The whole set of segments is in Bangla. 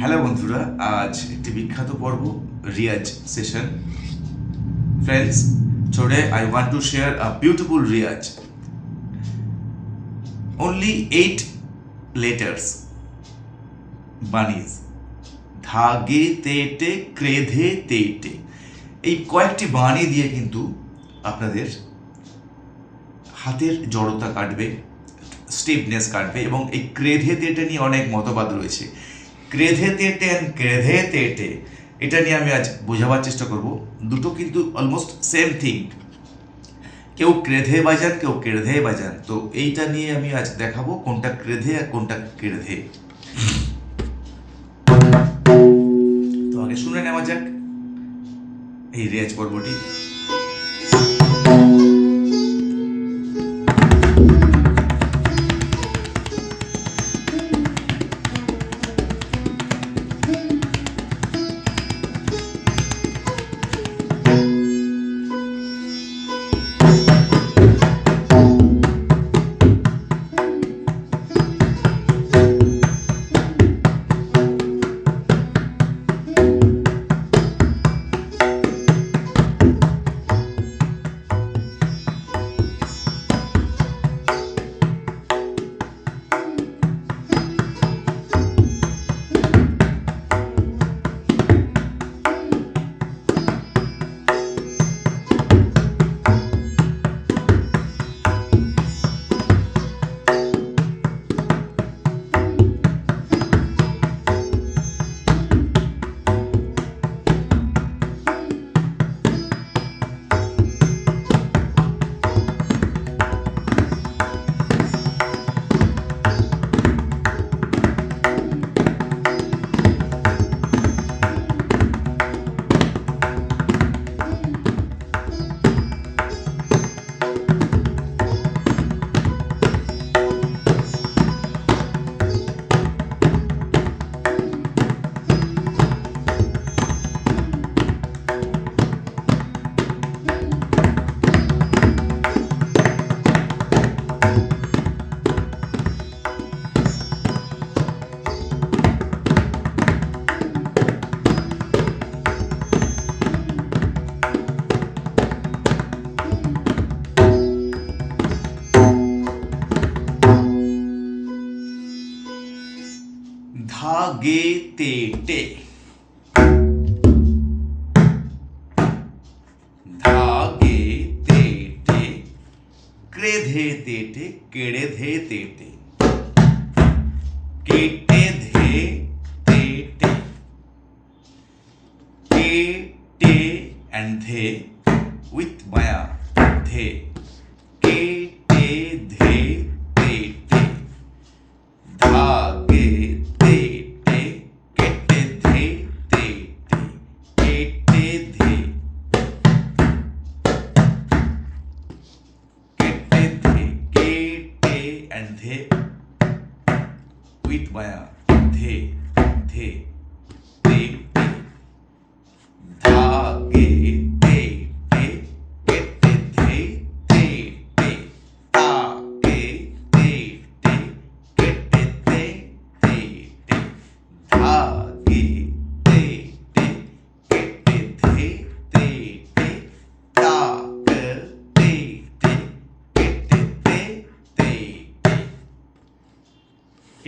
হ্যালো বন্ধুরা, আজ একটি বিখ্যাত পর্ব, Riaz session friends today I want to share a beautiful riyaz. Only eight letters বানিজ ধাগে তেটে, ক্রেধে তেটে। এই কয়েকটি বাণী দিয়ে কিন্তু আপনাদের হাতের জড়তা কাটবে স্টিফনেস কাটবে এবং এই ক্রেধে তেটে নিয়ে অনেক মতবাদ রয়েছে। ক্রেধে তেটে অ্যান্ড ক্রেধে তেটে এটা নিয়ে আমি আজ বোঝাবার চেষ্টা করব। দুটো কিন্তু অলমোস্ট সেম থিং কেউ ক্রেধে বাজান, কেউ ক্রেধে বাজান। তো এইটা নিয়ে আমি আজ দেখাবো কোনটা ক্রেধে আর কোনটা ক্রেধে। তো আগে শুনে নেওয়া যাক এই রেয়াজ পর্বটি। ধাগে তেটে ধাগে তেটে ক্রেধে তেটে কেড়ে ধে তেটে কেটে ধে তেটে কেটে and ধে with মায়া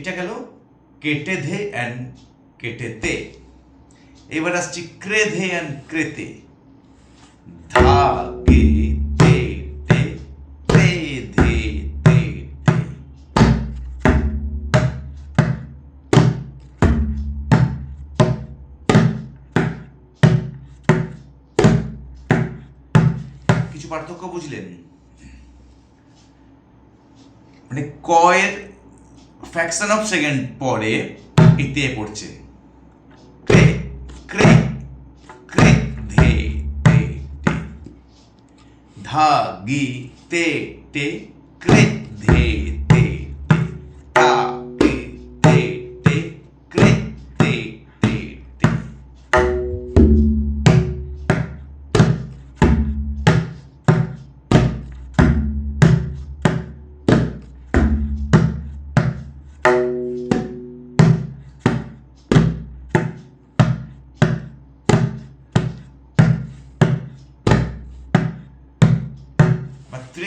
এটা গেল কেটে ধে অ্যান্ড কেটেতে এবার আসছি ক্রেধে অ্যান্ড ক্রেতে তেটে কিছু পার্থক্য বুঝলেন? মানে কয়ের ফ্যাকশন অফ সেকেন্ড পরে এতে পড়ছে। ক্রে ক্রে ক্রে, ধে, তে তে। ধা, গি, তে তে, ক্রে, ধে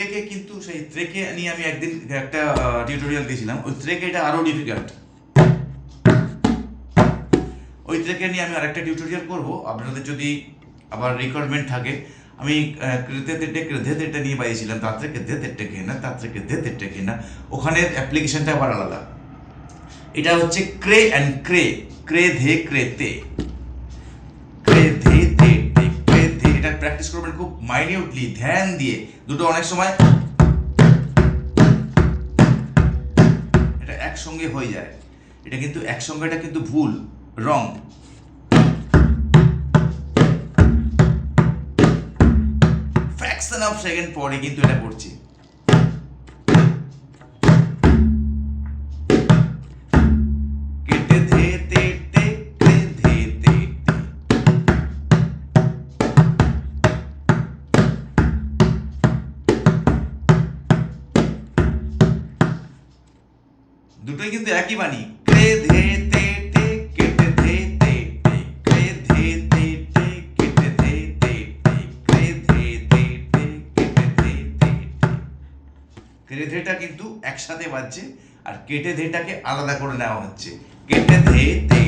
ত্রেকে কিন্তু সেই ত্রেকে নিয়ে আমি একদিন একটা টিউটোরিয়াল দিয়েছিলাম। ওই ত্রেকে এটা আরও ডিফিকাল্ট ওই ত্রেকে নিয়ে আমি আরেকটা টিউটোরিয়াল করব। আপনাদের যদি আবার রিকোয়ারমেন্ট থাকে, আমি ক্রেতে তেটে ক্রেধে তেটে নিয়ে বাজিয়েছিলাম তার থেকে দে তেটে খেয়ে না তার থেকে দে তেটে খেয়ে না ওখানের অ্যাপ্লিকেশনটা আবার আলাদা। এটা হচ্ছে ক্রে অ্যান্ড ক্রে ক্রে ধে ক্রেতে প্র্যাকটিস করবেন খুব মাইনিউটলি ধ্যান দিয়ে দুটো অনেক সময় এটা একসঙ্গে হয়ে যায়। এটা কিন্তু একসঙ্গে, এটা কিন্তু ভুল রং ফ্র্যাকশন অফ সেকেন্ড পরে কিন্তু এটা করছি। একই বাণী ক্রে ধে তে টে কেটে ধে তে টে ক্রে ধে তে কেটে ধে তে টে ধে তে কেটে ধে তে কেটে ধেটাকে আলাদা কেটে ধে তে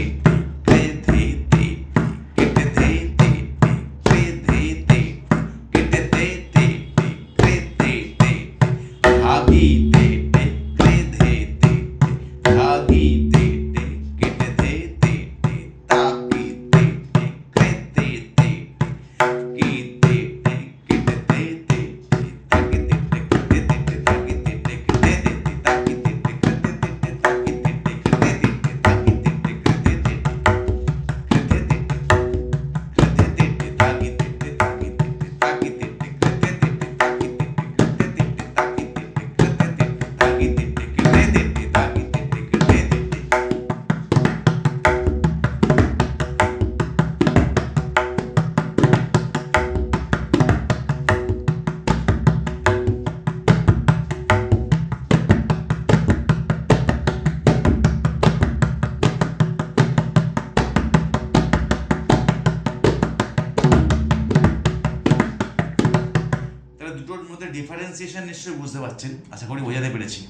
মধ্যে ডিফারেন্সিয়েশন নিশ্চয়ই বুঝতে পারছেন। আশা করি বোঝাতে পেরেছি।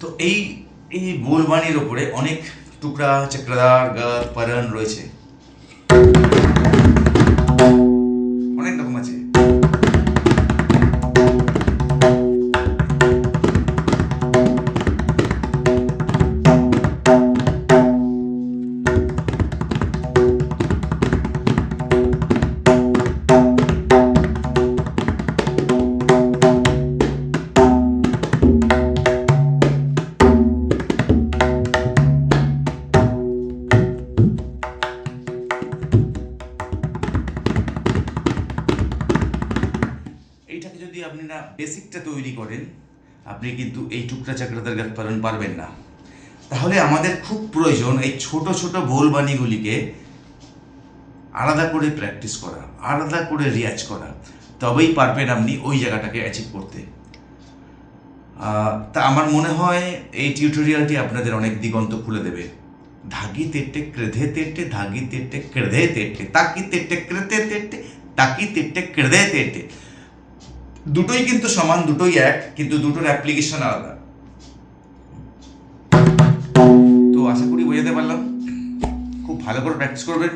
তো এই এই গোলবাণীর ওপরে অনেক টুকরা চক্রদার গাত পরণ রয়েছে। এইটাকে আপনি না বেসিকটা তৈরি করেন, আপনি কিন্তু এই টুকরা চাকরাদার গাত পালন পারবেন না। তাহলে আমাদের খুব প্রয়োজন এই ছোট ছোট বোলবাণীগুলিকে আলাদা করে প্র্যাকটিস করা, আলাদা করে রিয়াজ করা। তবেই পারবেন আপনি ওই জায়গাটাকে অ্যাচিভ করতে। তা আমার মনে হয় এই টিউটোরিয়ালটি আপনাদের অনেক দিগন্ত খুলে দেবে। ধাগি তেটে ক্রেধে তেটে, ধাগি তেটে ক্রেধে তেটে, তাকি তেটে ক্রেতে তেটে, তাকি তেটে ক্রেধে তেটে। দুটোই কিন্তু সমান, দুটোই এক, কিন্তু দুটোর অ্যাপ্লিকেশন আলাদা। তো আশা করি বোঝাতে পারলাম। খুব ভালো করে প্র্যাকটিস করবেন।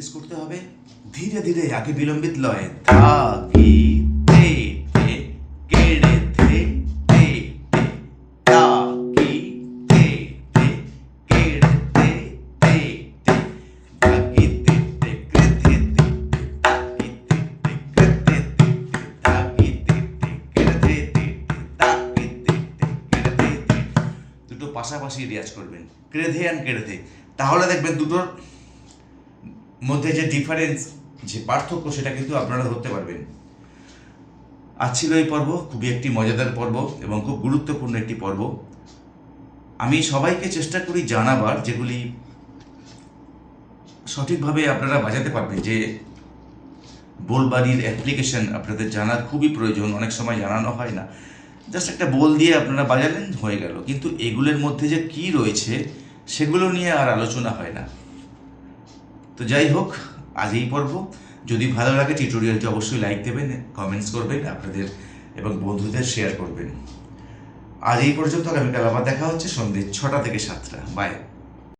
প্র্যাকটিস করতে হবে ধীরে ধীরে আগে বিলম্বিত লয়ে ধা গি কেড়ে ধে তে কেড়ে ধে ধা ধে ধে ধা কেড়ে ধে কেড়ে ধে পাশাপাশি রিয়াজ করবেন ক্রেধে অ্যান্ড কেড়েধে তাহলে দেখবেন দুটোর মধ্যে যে ডিফারেন্স যে পার্থক্য, সেটা কিন্তু আপনারা ধরতে পারবেন। আজ ছিল এই পর্ব, খুবই একটি মজাদার পর্ব এবং খুব গুরুত্বপূর্ণ একটি পর্ব। আমি সবাইকে চেষ্টা করি জানাবার, যেগুলি সঠিকভাবে আপনারা বাজাতে পারবেন, যে বোলবাড়ির অ্যাপ্লিকেশন আপনাদের জানার খুবই প্রয়োজন, অনেক সময় জানানো হয় না। জাস্ট একটা বোল দিয়ে আপনারা বাজালেন, হয়ে গেল। কিন্তু এগুলোর মধ্যে যে কি রয়েছে, সেগুলো নিয়ে আর আলোচনা হয় না। তো যাই হোক, আজ এই পর্ব। যদি ভালো লাগে টিউটোরিয়ালটি অবশ্যই লাইক দেবেন কমেন্টস করবেন, আপনাদের এবং বন্ধুদের শেয়ার করবেন। আজ এই পর্যন্ত, আগামীকাল আবার দেখা হচ্ছে সন্ধ্যে ছটা থেকে সাতটা। বাই